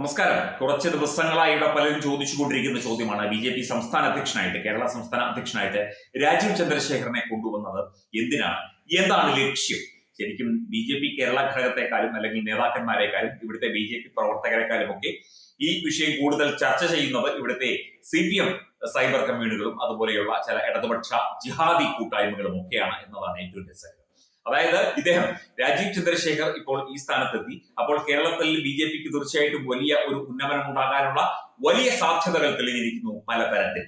നമസ്കാരം. കുറച്ച് ദിവസങ്ങളായി ഇവിടെ പലരും ചോദിച്ചുകൊണ്ടിരിക്കുന്ന ചോദ്യമാണ് ബി ജെ പി സംസ്ഥാന അധ്യക്ഷനായിട്ട് കേരള സംസ്ഥാന അധ്യക്ഷനായിട്ട് രാജീവ് ചന്ദ്രശേഖരനെ കൊണ്ടുവന്നത് എന്തിനാണ്? എന്താണ് ലക്ഷ്യം? ശരിക്കും ബി ജെ പി കേരള ഘടകത്തെക്കാളും അല്ലെങ്കിൽ നേതാക്കന്മാരെക്കാളും ഇവിടുത്തെ ബി ജെ പി പ്രവർത്തകരെക്കാളും ഒക്കെ ഈ വിഷയം കൂടുതൽ ചർച്ച ചെയ്യുന്നത് ഇവിടുത്തെ സി പി എം സൈബർ കമ്മ്യൂണുകളും അതുപോലെയുള്ള ചില ഇടതുപക്ഷ ജിഹാദി കൂട്ടായ്മകളും ഒക്കെയാണ് എന്നതാണ് ഏറ്റവും രസകരം. അതായത് ഇദ്ദേഹം രാജീവ് ചന്ദ്രശേഖർ ഇപ്പോൾ ഈ സ്ഥാനത്തെത്തി. അപ്പോൾ കേരളത്തിൽ ബി ജെ പിക്ക് തീർച്ചയായിട്ടും വലിയ ഒരു ഉന്നമനം ഉണ്ടാകാനുള്ള വലിയ സാധ്യതകൾ തെളിഞ്ഞിരിക്കുന്നു പല പലതരത്തിൽ.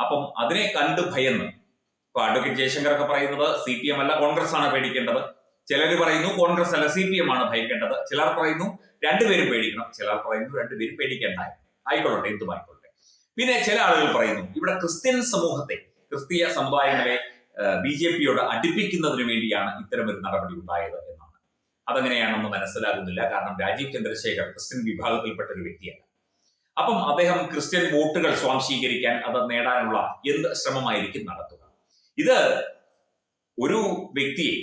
അപ്പം അതിനെ കണ്ട് ഭയന്ന്. ഇപ്പൊ അഡ്വക്കേറ്റ് ജയശങ്കർ ഒക്കെ പറയുന്നത് സി പി എം അല്ല കോൺഗ്രസ് ആണ് പേടിക്കേണ്ടത്. ചിലർ പറയുന്നു കോൺഗ്രസ് അല്ല സി പി എം ആണ് ഭയക്കേണ്ടത്. ചിലർ പറയുന്നു രണ്ടുപേരും പേടിക്കണം. ചിലർ പറയുന്നു രണ്ടുപേരും പേടിക്കേണ്ട. ആയിക്കൊള്ളട്ടെ എന്തും പിന്നെ ചില ആളുകൾ പറയുന്നു ഇവിടെ ക്രിസ്ത്യൻ സമൂഹത്തെ ക്രിസ്തീയ സമുദായങ്ങളെ ബി ജെ പിയോട് അടുപ്പിക്കുന്നതിന് വേണ്ടിയാണ് ഇത്തരമൊരു നടപടി ഉണ്ടായത് എന്നാണ്. അതെങ്ങനെയാണെന്ന് മനസ്സിലാകുന്നില്ല. കാരണം രാജീവ് ചന്ദ്രശേഖർ ക്രിസ്ത്യൻ വിഭാഗത്തിൽപ്പെട്ട ഒരു വ്യക്തിയാണ്. അപ്പം അദ്ദേഹം ക്രിസ്ത്യൻ വോട്ടുകൾ സ്വാംശീകരിക്കാൻ അത് നേടാനുള്ള എന്ത് ശ്രമമായിരിക്കും നടത്തുക? ഇത് ഒരു വ്യക്തിയെ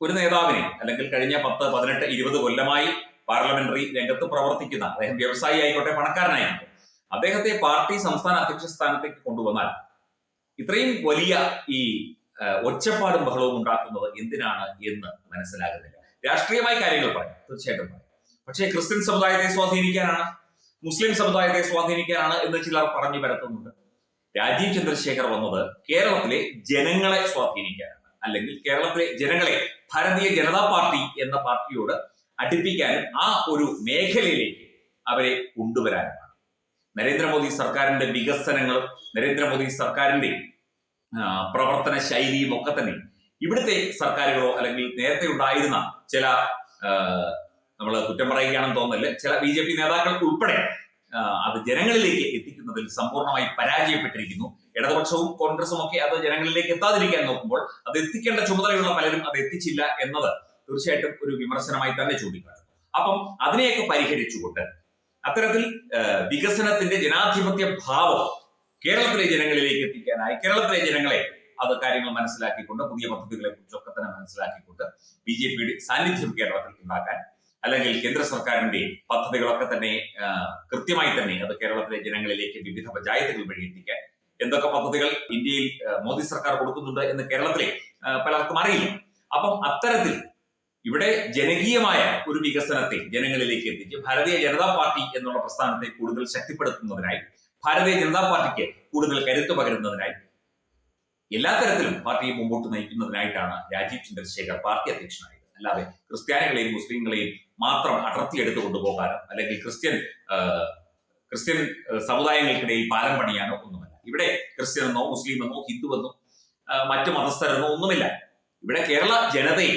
ഒരു നേതാവിനെ അല്ലെങ്കിൽ കഴിഞ്ഞ പത്ത് പതിനെട്ട് ഇരുപത് കൊല്ലമായി പാർലമെന്ററി രംഗത്ത് പ്രവർത്തിക്കുന്ന അദ്ദേഹം വ്യവസായി ആയിക്കോട്ടെ പണക്കാരനായിക്കോട്ടെ അദ്ദേഹത്തെ പാർട്ടി സംസ്ഥാന അധ്യക്ഷ സ്ഥാനത്തേക്ക് കൊണ്ടുവന്നാൽ ഇത്രയും വലിയ ഈ ഒച്ചപ്പാടും ബഹളവും ഉണ്ടാക്കുന്നത് എന്തിനാണ് എന്ന് മനസ്സിലാകുന്നില്ല. രാഷ്ട്രീയമായി കാര്യങ്ങൾ പറയാം തീർച്ചയായിട്ടും പറയാം. പക്ഷേ ക്രിസ്ത്യൻ സമുദായത്തെ സ്വാധീനിക്കാനാണ് മുസ്ലിം സമുദായത്തെ സ്വാധീനിക്കാനാണ് എന്ന് ചിലർ പറഞ്ഞു പരത്തുന്നുണ്ട്. രാജീവ് ചന്ദ്രശേഖർ വന്നത് കേരളത്തിലെ ജനങ്ങളെ സ്വാധീനിക്കാനാണ്. അല്ലെങ്കിൽ കേരളത്തിലെ ജനങ്ങളെ ഭാരതീയ ജനതാ പാർട്ടി എന്ന പാർട്ടിയോട് അടുപ്പിക്കാനും ആ ഒരു മേഖലയിലേക്ക് അവരെ കൊണ്ടുവരാനുമാണ്. നരേന്ദ്രമോദി സർക്കാരിന്റെ വികസനങ്ങളും നരേന്ദ്രമോദി സർക്കാരിന്റെ പ്രവർത്തന ശൈലിയും ഒക്കെ തന്നെ. ഇവിടുത്തെ സർക്കാരുകളോ അല്ലെങ്കിൽ നേരത്തെ ഉണ്ടായിരുന്ന ചില നമ്മൾ കുറ്റം പറയുകയാണെന്ന് തോന്നൽ ചില ബി ജെ പി നേതാക്കൾ ഉൾപ്പെടെ അത് ജനങ്ങളിലേക്ക് എത്തിക്കുന്നതിൽ സമ്പൂർണമായി പരാജയപ്പെട്ടിരിക്കുന്നു. ഇടതുപക്ഷവും കോൺഗ്രസും ഒക്കെ അത് ജനങ്ങളിലേക്ക് എത്താതിരിക്കാൻ നോക്കുമ്പോൾ അത് എത്തിക്കേണ്ട ചുമതലയുള്ള പലരും അത് എത്തിച്ചില്ല എന്നത് തീർച്ചയായിട്ടും ഒരു വിമർശനമായി തന്നെ ചൂണ്ടിക്കാട്ടും അപ്പം അതിനെയൊക്കെ പരിഹരിച്ചുകൊണ്ട് അത്തരത്തിൽ വികസനത്തിന്റെ ജനാധിപത്യ ഭാവം കേരളത്തിലെ ജനങ്ങളിലേക്ക് എത്തിക്കാനായി കേരളത്തിലെ ജനങ്ങളെ അത് കാര്യങ്ങൾ മനസ്സിലാക്കിക്കൊണ്ട് പുതിയ പദ്ധതികളെ കുറിച്ചൊക്കെ തന്നെ മനസ്സിലാക്കിക്കൊണ്ട് ബി ജെ പിയുടെ സാന്നിധ്യം കേരളത്തിൽ ഉണ്ടാക്കാൻ അല്ലെങ്കിൽ കേന്ദ്ര സർക്കാരിന്റെ പദ്ധതികളൊക്കെ തന്നെ കൃത്യമായി തന്നെ അത് കേരളത്തിലെ ജനങ്ങളിലേക്ക് വിവിധ പഞ്ചായത്തുകൾ വഴി എത്തിക്കാൻ എന്തൊക്കെ പദ്ധതികൾ ഇന്ത്യയിൽ മോദി സർക്കാർ കൊടുക്കുന്നുണ്ട് എന്ന് കേരളത്തിലെ പലർക്കും അറിയില്ല. അപ്പം അത്തരത്തിൽ ഇവിടെ ജനകീയമായ ഒരു വികസനത്തെ ജനങ്ങളിലേക്ക് എത്തിച്ച് ഭാരതീയ ജനതാ പാർട്ടി എന്നുള്ള പ്രസ്ഥാനത്തെ കൂടുതൽ ശക്തിപ്പെടുത്തുന്നതിനായി ഭാരതീയ ജനതാ പാർട്ടിക്ക് കൂടുതൽ കരുത്ത് പകരുന്നതിനായി. എല്ലാ തരത്തിലും പാർട്ടിയെ മുമ്പോട്ട് നയിക്കുന്നതിനായിട്ടാണ് രാജീവ് ചന്ദ്രശേഖർ പാർട്ടി അധ്യക്ഷനായത്. അല്ലാതെ ക്രിസ്ത്യാനികളെയും മുസ്ലിങ്ങളെയും മാത്രം അടർത്തിയെടുത്ത് കൊണ്ടുപോകാനോ അല്ലെങ്കിൽ ക്രിസ്ത്യൻ ക്രിസ്ത്യൻ സമുദായങ്ങൾക്കിടയിൽ പാലം പണിയാനോ ഒന്നുമല്ല. ഇവിടെ ക്രിസ്ത്യൻ എന്നോ മുസ്ലിം എന്നോ ഹിന്ദു എന്നോ മറ്റു മതസ്ഥരെന്നോ ഒന്നുമില്ല. ഇവിടെ കേരള ജനതയെ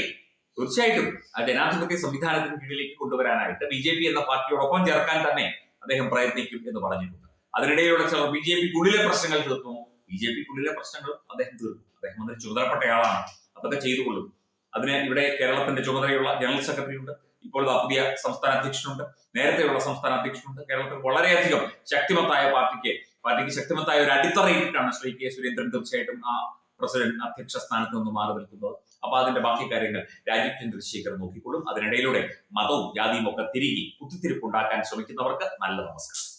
തീർച്ചയായിട്ടും ജനാധിപത്യ സംവിധാനത്തിന് കീഴിലേക്ക് കൊണ്ടുവരാനായിട്ട് ബി ജെ പി എന്ന പാർട്ടിയോടൊപ്പം ചേർക്കാൻ തന്നെ അദ്ദേഹം പ്രയത്നിക്കും എന്ന് പറഞ്ഞിട്ടുണ്ട്. അതിനിടെയുള്ള ചില ബി ജെ പിക്കുള്ളിലെ പ്രശ്നങ്ങൾ തീർക്കും. ബി ജെ പിക്കുള്ളിലെ പ്രശ്നങ്ങൾ അദ്ദേഹം തീർക്കും. അദ്ദേഹം അതിന് ചുമതലപ്പെട്ടയാളാണ്. അതൊക്കെ ചെയ്തുകൊള്ളും. അതിന് ഇവിടെ കേരളത്തിന്റെ ചുമതലയുള്ള ജനറൽ സെക്രട്ടറി ഉണ്ട് ഇപ്പോൾ പുതിയ സംസ്ഥാന അധ്യക്ഷനുണ്ട്. നേരത്തെയുള്ള സംസ്ഥാന അധ്യക്ഷനുണ്ട്. കേരളത്തിൽ വളരെയധികം ശക്തിമത്തായ പാർട്ടിക്ക് പാർട്ടിക്ക് ശക്തിമത്തായ ഒരു അടിത്തറയിട്ടാണ് ശ്രീ കെ സുരേന്ദ്രൻ തീർച്ചയായിട്ടും ആ പ്രസിഡന്റ് അധ്യക്ഷ സ്ഥാനത്ത് നിന്ന് മാറി നിൽക്കുന്നത്. അപ്പൊ അതിന്റെ ബാക്കി കാര്യങ്ങൾ രാജീവ് ചന്ദ്രശേഖർ നോക്കിക്കൊള്ളും. അതിനിടയിലൂടെ മതവും ജാതിയും ഒക്കെ തിരികെ കുത്തിത്തിരിപ്പുണ്ടാക്കാൻ ശ്രമിക്കുന്നവർക്ക് നല്ല നമസ്കാരം.